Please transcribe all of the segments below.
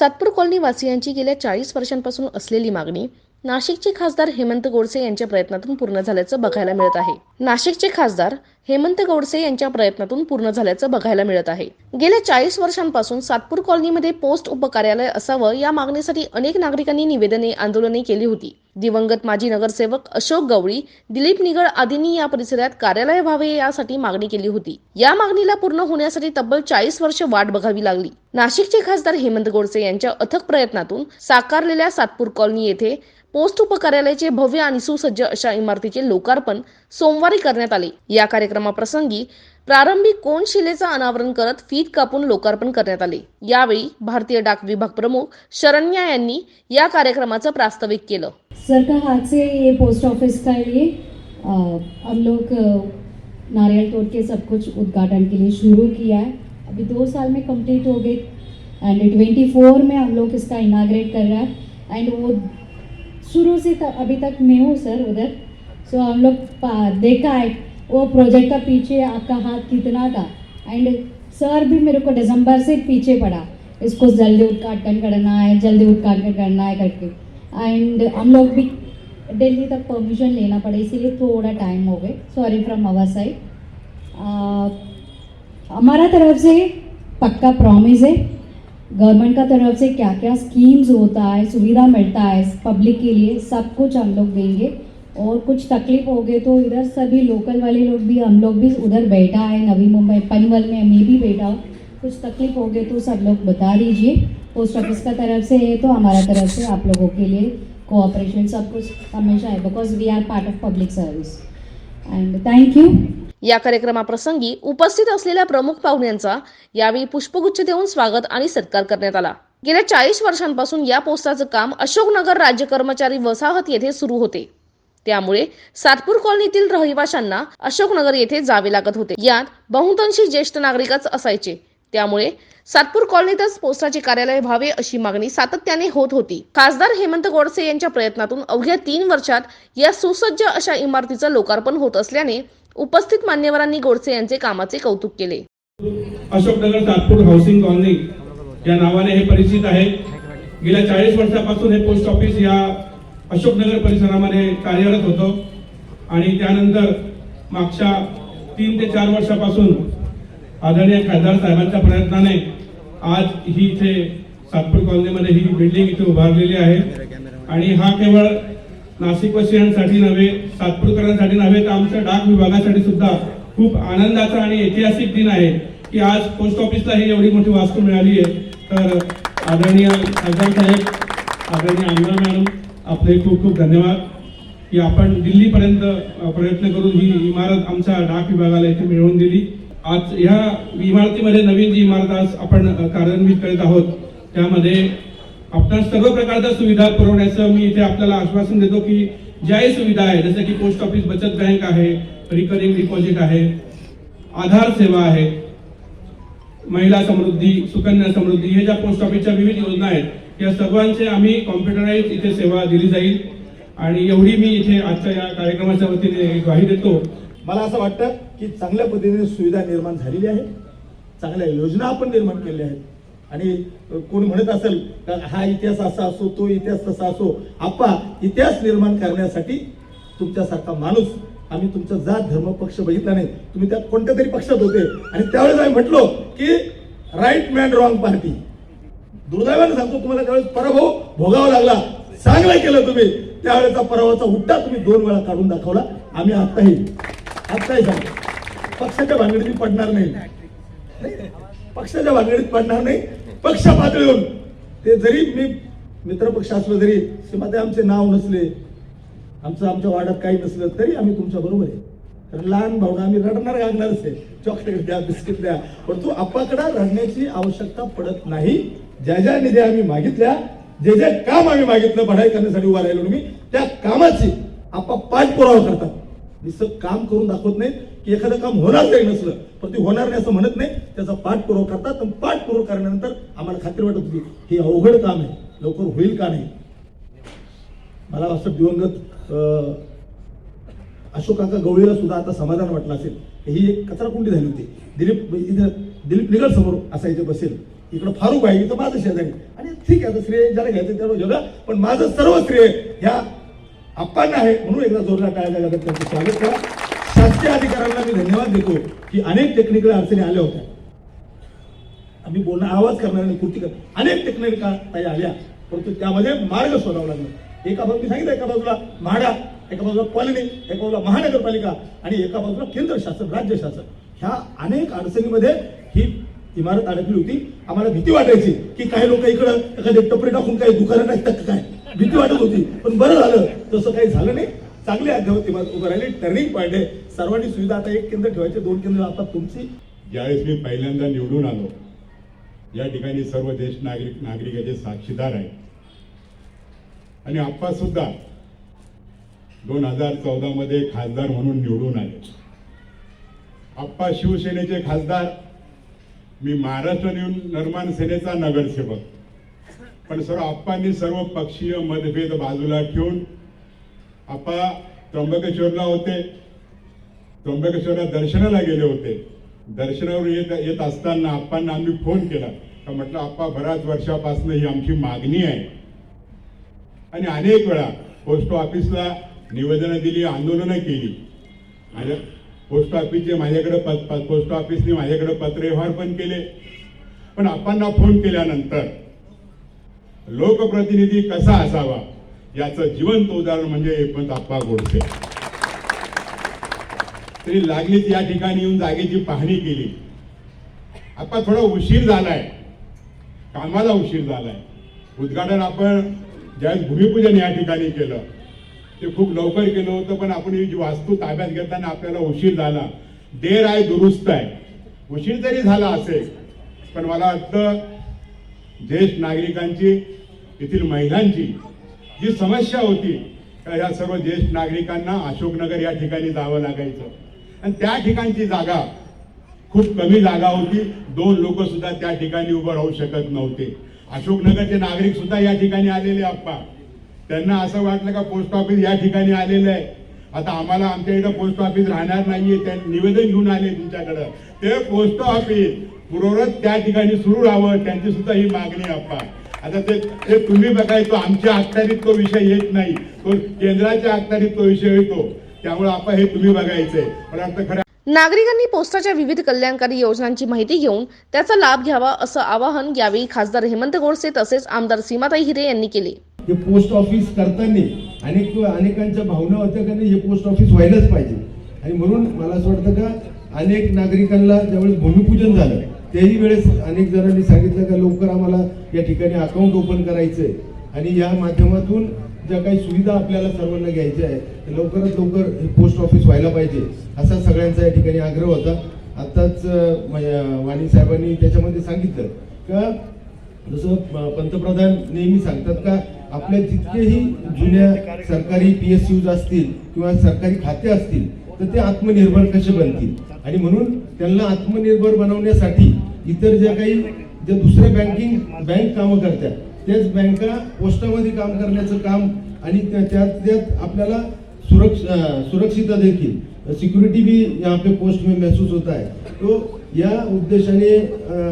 Satpur colony वासियांची गेल्या चाळीस वर्षांपासून असलेली मागणी नाशिकचे खासदार हेमंत गोडसे यांच्या प्रयत्नातून पूर्ण झाल्याचं बघायला मिळत आहे. नाशिकचे खासदार हेमंत गौडसे यांच्या प्रयत्नातून पूर्ण झाल्याचं बघायला मिळत आहे. गेल्या चाळीस वर्षांपासून सातपूर कॉलनीमध्ये पोस्ट उपकार्यालय असावं या मागणीसाठी अनेक नागरिकांनी निवेदने आंदोलने केली होती. दिवंगत माजी नगरसेवक अशोक गवळी दिलीप निगड आदींनी या परिसरात कार्यालय व्हावे यासाठी मागणी केली होती. या मागणीला पूर्ण होण्यासाठी तब्बल चाळीस वर्ष वाट बघावी लागली. नाशिकचे खासदार हेमंत गोडसे यांच्या अथक प्रयत्नातून साकारलेल्या सातपूर कॉलनी येथे पोस्ट उपकार्यालयाचे भव्य आणि सुसज्ज अशा इमारतीचे लोकार्पण सोमवारी करण्यात आले. या कार्यक्रमाप्रसंगी प्रारंभी कोनशिलेचं अनावरण करत फीत कापून लोकार्पण करण्यात आले. यावेळी भारतीय डाक विभाग प्रमुख शरण्या यांनी या कार्यक्रमाचं प्रास्ताविक केलं. सर का हाथ से ये पोस्ट ऑफिस का ये? हम लोग नारियल तोड़ के सब कुछ उद्घाटन के लिए शुरू किया है। अभी दो साल में कंप्लीट हो गई एंड ट्वेंटी फोर में हम लोग इसका इनाग्रेट कर रहा है। एंड वो शुरू से अभी तक मैं हूँ सर उधर। सो so, हम लोग देखा है वो प्रोजेक्ट का पीछे आपका हाथ कितना था। एंड सर भी मेरे को दिसंबर से पीछे पड़ा। इसको जल्दी उद्घाटन करना है जल्दी उद्घाटन करना है करके। एंड हम लोग भी दिल्ली तक परमिशन लेना पड़ा इसीलिए थोड़ा टाइम हो गए सॉरी फ्रॉम अवर साइड हमारा तरफ़ से पक्का प्रॉमिस है गवर्नमेंट का तरफ़ से क्या क्या स्कीम्स होता है सुविधा मिलता है पब्लिक के लिए सब कुछ हम लोग देंगे। और कुछ तकलीफ हो गई तो इधर सभी लोकल वाले लोग भी हम लोग भी उधर बैठा है नवी मुंबई पनवल में मैं भी बैठा हूँ। कुछ तकलीफ हो गई तो सब लोग बता दीजिए। पोस्ट ऑफिस का तरफ से है तो हमारा तरफ से आप लोगों के लिए कोऑपरेशन सब कुछ हमेशा है because we are part of public service and thank you या कार्यक्रमाप्रसंगी उपस्थित असलेल्या प्रमुख पाहुण्यांचा यावेळी पुष्पगुच्छ देऊन स्वागत आणि सत्कार करण्यात आला. गेल्या चाळीस वर्षांपासून या पोस्टाचं काम अशोकनगर राज्य कर्मचारी वसाहत येथे सुरू होते. त्यामुळे सातपूर कॉलनीतील रहिवाशांना अशोकनगर येथे जावे लागत होते. यात बहुतांशी ज्येष्ठ नागरिकच असायचे. त्यामुळे सातपूर कॉलनीतच पोस्टाचे कार्यालय व्हावे अशी मागणी सातत्याने होत होती. खासदार हेमंत गोडसे यांच्या प्रयत्नातून अवघ्या तीन वर्षात या सुसज्ज अशा इमारतीचं लोकार्पण होत असल्याने उपस्थित मान्यवरांनी गोडसे यांचे कामाचे कौतुक केले. अशोकनगर सातपूर हाऊसिंग कॉलनी या नावाने हे परिचित आहे. गेल्या चाळीस वर्षापासून हे पोस्ट ऑफिस या अशोकनगर परिसरामध्ये कार्यरत होतं. आणि त्यानंतर मागच्या तीन ते चार वर्षापासून आदरणीय खासदार साहेबांच्या प्रयत्नाने आज ही इथे सातपूर कॉलनीमध्ये ही बिल्डिंग इथे उभारलेली आहे. आणि हा केवळ नाशिकवासियांसाठी नव्हे सातपूरकरांसाठी नव्हे तर आमच्या डाक विभागासाठी सुद्धा खूप आनंदाचा आणि ऐतिहासिक दिन आहे की आज पोस्ट ऑफिसला ही एवढी मोठी वास्तू मिळाली आहे. तर आदरणीय खासदार साहेब आदरणीय आमदार मॅडम आपले खूप खूप धन्यवाद की आपण दिल्लीपर्यंत प्रयत्न करून ही इमारत आमच्या डाक विभागाला इथे मिळवून दिली. आज ह्या इमारतीमध्ये नवीन जी इमारत आज आपण कार्यान्वित करीत आहोत त्यामध्ये आपल्या सर्व प्रकारच्या सुविधा पुरवण्याचं मी इथे आपल्याला आश्वासन देतो की ज्याही सुविधा आहे जसं की पोस्ट ऑफिस बचत बँक आहे रिकरिंग डिपॉझिट आहे आधार सेवा आहे महिला समृद्धी सुकन्या समृद्धी हे ज्या पोस्ट ऑफिसच्या विविध योजना आहेत या सर्वांचे आम्ही कॉम्प्युटराईज इथे सेवा दिली जाईल. आणि एवढी मी इथे आजच्या या कार्यक्रमाच्या वतीने ग्वाही देतो. मला असं वाटतं की चांगल्या पद्धतीने सुविधा निर्माण झालेली आहे. चांगल्या योजना आपण निर्माण केल्या आहेत. आणि कोण म्हणत असेल का हा इतिहास असा असो तो इतिहास तसा असो आपा इतिहास निर्माण करण्यासाठी तुमच्यासारखा माणूस आम्ही तुमचा जात धर्म पक्ष बघितला नाही. तुम्ही त्यात कोणत्या तरी पक्षात होते. आणि त्यावेळेस आम्ही म्हटलो की राईट मॅन रॉंग पार्टी दुर्दैवाने सांगतो तुम्हाला त्यावेळेस पराभव भोगावा लागला. चांगलं केलं तुम्ही. त्यावेळेचा पराभवाचा हुट्टा तुम्ही दोन वेळा काढून दाखवला. आम्ही आत्ताही आत्ताही सांगतो. पक्षाच्या भानगडीत पडणार नाही. नाही, पक्षाच्या भानगडीत पडणार नाही. पक्ष पातळीवरून ते जरी मी मित्रपक्ष असलो तरी सीमाते आमचे नाव नसले आमचं आमच्या वाड्यात काही नसलं तरी आम्ही तुमच्या बरोबर आहे. लहान भावना आम्ही रडणार गागणारच आहे चॉकलेट द्या बिस्किट द्या. परंतु आपाकडे रडण्याची आवश्यकता पडत नाही. ज्या ज्या निधी आम्ही मागितल्या जे जे काम आम्ही मागितलं पढाई करण्यासाठी उभा राहिलो मी त्या कामाची आपा पाठपुरावा करतात. नुसतं काम करून दाखवत नाही की एखादं काम होणार नाही नसलं पण ते होणार नाही असं म्हणत नाही. त्याचा पाठपुरावा करतात पण पाठपुरावा करण्यानंतर आम्हाला खात्री वाटत होती हे अवघड काम आहे. लवकर होईल का नाही? मला असं दिवंगत अशोकाका गवळीला सुद्धा आता समाधान वाटलं असेल. ही एक कचरा कुंडी झाली होती. दिलीप इथं दिलीप निगर समोर असायचं बसेल. इकडं फारूक आहे इथं माझं शेजारी आणि ठीक आहे आता श्रेय ज्याला घ्यायचं त्याला घेऊया पण माझं सर्व श्रेय ह्या आप्पांना आहे म्हणून एकदा जोरदार टाळायला लागत त्यांचं स्वागत करा. शासकीय अधिकाऱ्यांना मी धन्यवाद देतो की अनेक टेक्निकल अडचणी आल्या होत्या. आम्ही बोलणं आवाज करणार कृती कर अनेक टेक्निकल काही आल्या. परंतु त्यामध्ये मार्ग शोधावा लागला. एका बाजूला सांगितलं एका बाजूला म्हाडा एका बाजूला पालने एका बाजूला महानगरपालिका आणि एका बाजूला केंद्र शासन राज्य शासन. ह्या अनेक अडचणीमध्ये ही इमारत अडकली होती. आम्हाला भीती वाटायची की काही लोक इकडं एखादे टपरे टाकून काही दुकानं टाकतात का काय? भीती वाटत होती. पण बरं झालं. तसं काही झालं नाही. चांगली अद्यावत इमारत उभं राहिली. टर्निंग पॉईंट आहे. सर्वांनी सुविधा आता एक केंद्र ठेवायचे दोन केंद्र आता तुमची. ज्यावेळेस मी पहिल्यांदा निवडून आलो या ठिकाणी सर्व देश नागरिक नागरिकाचे साक्षीदार आहे आणि आप्पा सुद्धा दोन हजार चौदा मध्ये खासदार म्हणून निवडून आले. आप्पा शिवसेनेचे खासदार मी महाराष्ट्र निर्माण सेनेचा नगरसेवक. पण सर्व आप्पांनी सर्व पक्षीय मतभेद बाजूला ठेवून आप्पा त्र्यंबकेश्वरला होते. त्र्यंबकेश्वरला दर्शनाला गेले होते. दर्शनावर येत येत असताना आप्पांना आम्ही फोन केला. का म्हटलं आप्पा बऱ्याच वर्षापासून ही आमची मागणी आहे. आणि अनेक वेळा पोस्ट ऑफिसला निवेदनं दिली आंदोलनं केली. माझ्या पोस्ट ऑफिसचे माझ्याकडे प- पोस्ट ऑफिसने माझ्याकडे पत्रव्यवहार पण केले. पण आप्पांना फोन केल्यानंतर लोकप्रतिनिधी कसा असावा याचं जिवंत उदाहरण म्हणजे एकमत आप्पा गोडसे. तरी लागलीच या ठिकाणी येऊन जागेची पाहणी केली. आता थोडा उशीर झालाय. कामाला उशीर झालाय. उद्घाटन आपण ज्यावेळेस भूमिपूजन या ठिकाणी केलं. ते खूप लवकर केलं होतं पण आपण ही जी वास्तू ताब्यात घेताना आपल्याला उशीर झाला. देर आहे दुरुस्त आहे. उशीर जरी झाला असेल पण मला वाटतं ज्येष्ठ नागरिकांची येथील महिलांची जी समस्या होती का या सर्व ज्येष्ठ नागरिकांना अशोकनगर या ठिकाणी जावं लागायचं. आणि त्या ठिकाणची जागा खूप कमी जागा होती. दोन लोक सुद्धा त्या ठिकाणी उभं राहू शकत नव्हते. अशोकनगरचे नागरिक सुद्धा या ठिकाणी आलेले आप्पा त्यांना असं वाटलं का पोस्ट ऑफिस या ठिकाणी आलेलं आहे. आता आम्हाला आमच्या इथं पोस्ट ऑफिस राहणार नाहीये. त्या निवेदन घेऊन आले तुमच्याकडं. ते पोस्ट ऑफिस पूर्वरत त्या ठिकाणी सुरू राहावं त्यांची सुद्धा ही मागणी अप्पा आता ते तुम्ही बघाय तो आमच्या अखत्यारीत तो विषय येत नाही. तो केंद्राच्या अखत्यारीत तो विषय येतो. त्यामुळे आपण हे तुम्ही बघायचंय. पण आता खरं नागरिकांनी पोस्टाच्या विविध कल्याणकारी योजनांची माहिती घेऊन त्याचा लाभ घ्यावा असं आवाहन यावेळी खासदार हेमंत गोडसे तसेच आमदार सीमाताई हिरे यांनी केले. हे पोस्ट ऑफिस करताना अनेक अनेकांच्या भावना होत्या का नाही हे पोस्ट ऑफिस व्हायलाच पाहिजे. आणि म्हणून मला असं वाटतं का अनेक नागरिकांना ज्यावेळेस भूमिपूजन झालं त्याही वेळेस अनेक जणांनी सांगितलं का लवकर आम्हाला या ठिकाणी अकाउंट ओपन करायचं आहे आणि या माध्यमातून ज्या काही सुविधा आपल्याला सर्वांना घ्यायच्या आहे लवकरात लवकर हे पोस्ट ऑफिस व्हायला पाहिजे असा सगळ्यांचा या ठिकाणी आग्रह होता. आत्ताच म- वाणी साहेबांनी त्याच्यामध्ये सांगितलं का जसं प- पंतप्रधान नेहमी सांगतात का आपल्या जितकेही जुन्या सरकारी पी एस यूज असतील किंवा सरकारी खाते असतील तर ते आत्मनिर्भर कसे बनतील? आणि म्हणून त्यांना आत्मनिर्भर बनवण्यासाठी इतर ज्या काही ज्या दुसऱ्या बँकिंग बँक कामं करतात त्याच बँका पोस्टामध्ये काम करण्याचं काम आणि त्या- त्यात त्यात आपल्याला सुरक्ष सुरक्षितता देखील. सिक्युरिटी भी यहाँ पे पोस्ट में महसूस होता है तो या उद्देशाने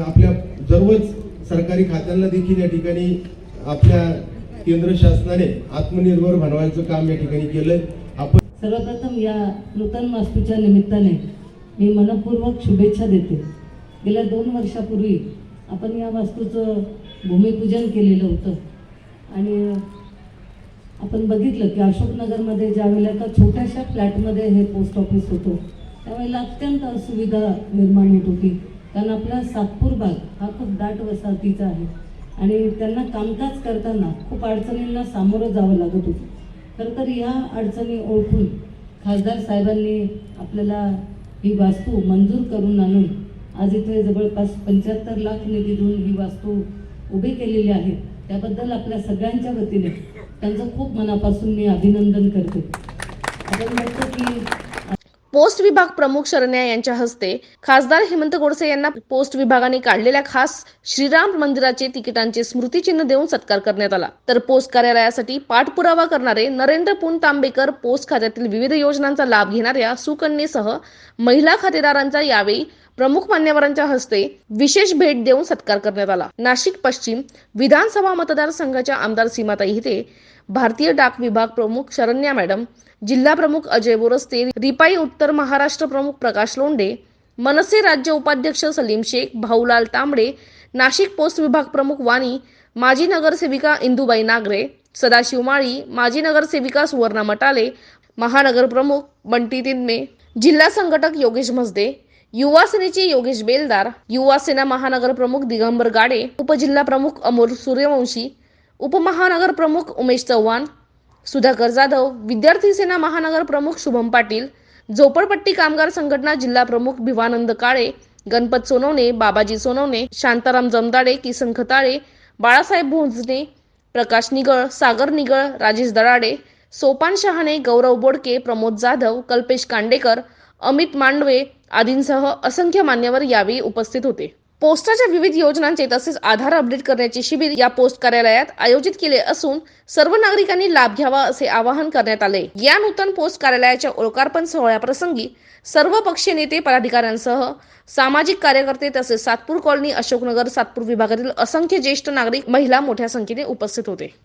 आपल्या सर्वच सरकारी खात्यांना देखील या ठिकाणी आपल्या केंद्र शासनाने आत्मनिर्भर बनवायचं काम या ठिकाणी केलंय. आपण सर्वप्रथम या नूतन वास्तूच्या निमित्ताने मी मनपूर्वक शुभेच्छा देते. गेल्या दोन वर्षापूर्वी आपण या वास्तूचं भूमिपूजन केलेलं होतं. आणि आपण बघितलं की अशोकनगरमध्ये ज्यावेळेला एका छोट्याशा फ्लॅटमध्ये हे पोस्ट ऑफिस होतं त्यावेळेला अत्यंत असुविधा निर्माण होत होती. कारण आपला सातपूर भाग हा खूप दाट वसाहतीचा आहे. आणि त्यांना कामकाज करताना खूप अडचणींना सामोरं जावं लागत होतं. खरं तर या अडचणी ओळखून खासदार साहेबांनी आपल्याला ही वास्तू मंजूर करून आणून आज इथे जवळपास पंच्याहत्तर लाख निधी देऊन ही वास्तू उभी केलेली आहे. त्याबद्दल आपल्या सगळ्यांच्या वतीने त्यांचं खूप मनापासून मी अभिनंदन करते. आपण म्हणतो की पोस्ट विभाग प्रमुख शरण्या यांच्या हस्ते खासदार हेमंत गोडसे यांना पोस्ट विभागाने काढलेल्या खास श्रीराम मंदिराचे तिकिटांचे स्मृतिचिन्ह देऊन सत्कार करण्यात आला. तर पोस्ट कार्यालयासाठी पाठपुरावा करणारे नरेंद्र पुन तांबेकर पोस्ट खात्यातील विविध योजनांचा लाभ घेणाऱ्या सुकन्येसह महिला खातेदारांचा यावेळी प्रमुख मान्यवरांच्या हस्ते विशेष भेट देऊन सत्कार करण्यात आला. नाशिक पश्चिम विधानसभा मतदारसंघाच्या आमदार सीमाताई हिते भारतीय डाक विभाग प्रमुख शरण्या मॅडम जिल्हा प्रमुख अजय बोरस्ते रिपाई उत्तर महाराष्ट्र प्रमुख प्रकाश लोंडे मनसे राज्य उपाध्यक्ष सलीम शेख भाऊलाल तांबडे नाशिक पोस्ट विभाग प्रमुख वाणी माजी नगरसेविका इंदुबाई नागरे सदाशिव माळी माजी नगरसेविका सुवर्णा मटाले महानगर प्रमुख बंटी तिनमे जिल्हा संघटक योगेश मसदे युवा सेनेचे योगेश बेलदार युवा सेना महानगर प्रमुख दिगंबर गाडे उपजिल्हा प्रमुख अमोल सूर्यवंशी उपमहानगर प्रमुख उमेश चव्हाण सुधाकर जाधव विद्यार्थी सेना महानगर प्रमुख शुभम पाटील झोपडपट्टी कामगार संघटना जिल्हा प्रमुख भिवानंद काळे गणपत सोनवणे बाबाजी सोनवणे शांताराम जमदाडे किसन खताळे बाळासाहेब भोंजणे प्रकाश निगळ सागर निगळ राजेश दराडे सोपान शहाणे गौरव बोडके प्रमोद जाधव कल्पेश कांडेकर अमित मांडवे आदींसह असंख्य मान्यवर यावेळी उपस्थित होते. पोस्टाच्या विविध योजनांचे तसेच आधार अपडेट करण्याचे शिबिर या पोस्ट कार्यालयात आयोजित केले असून सर्व नागरिकांनी लाभ घ्यावा असे आवाहन करण्यात आले. या नूतन पोस्ट कार्यालयाच्या लोकार्पण सोहळ्याप्रसंगी सर्व पक्षीय नेते पदाधिकाऱ्यांसह सामाजिक कार्यकर्ते तसेच सातपूर कॉलनी अशोकनगर सातपूर विभागातील असंख्य ज्येष्ठ नागरिक महिला मोठ्या संख्येने उपस्थित होते.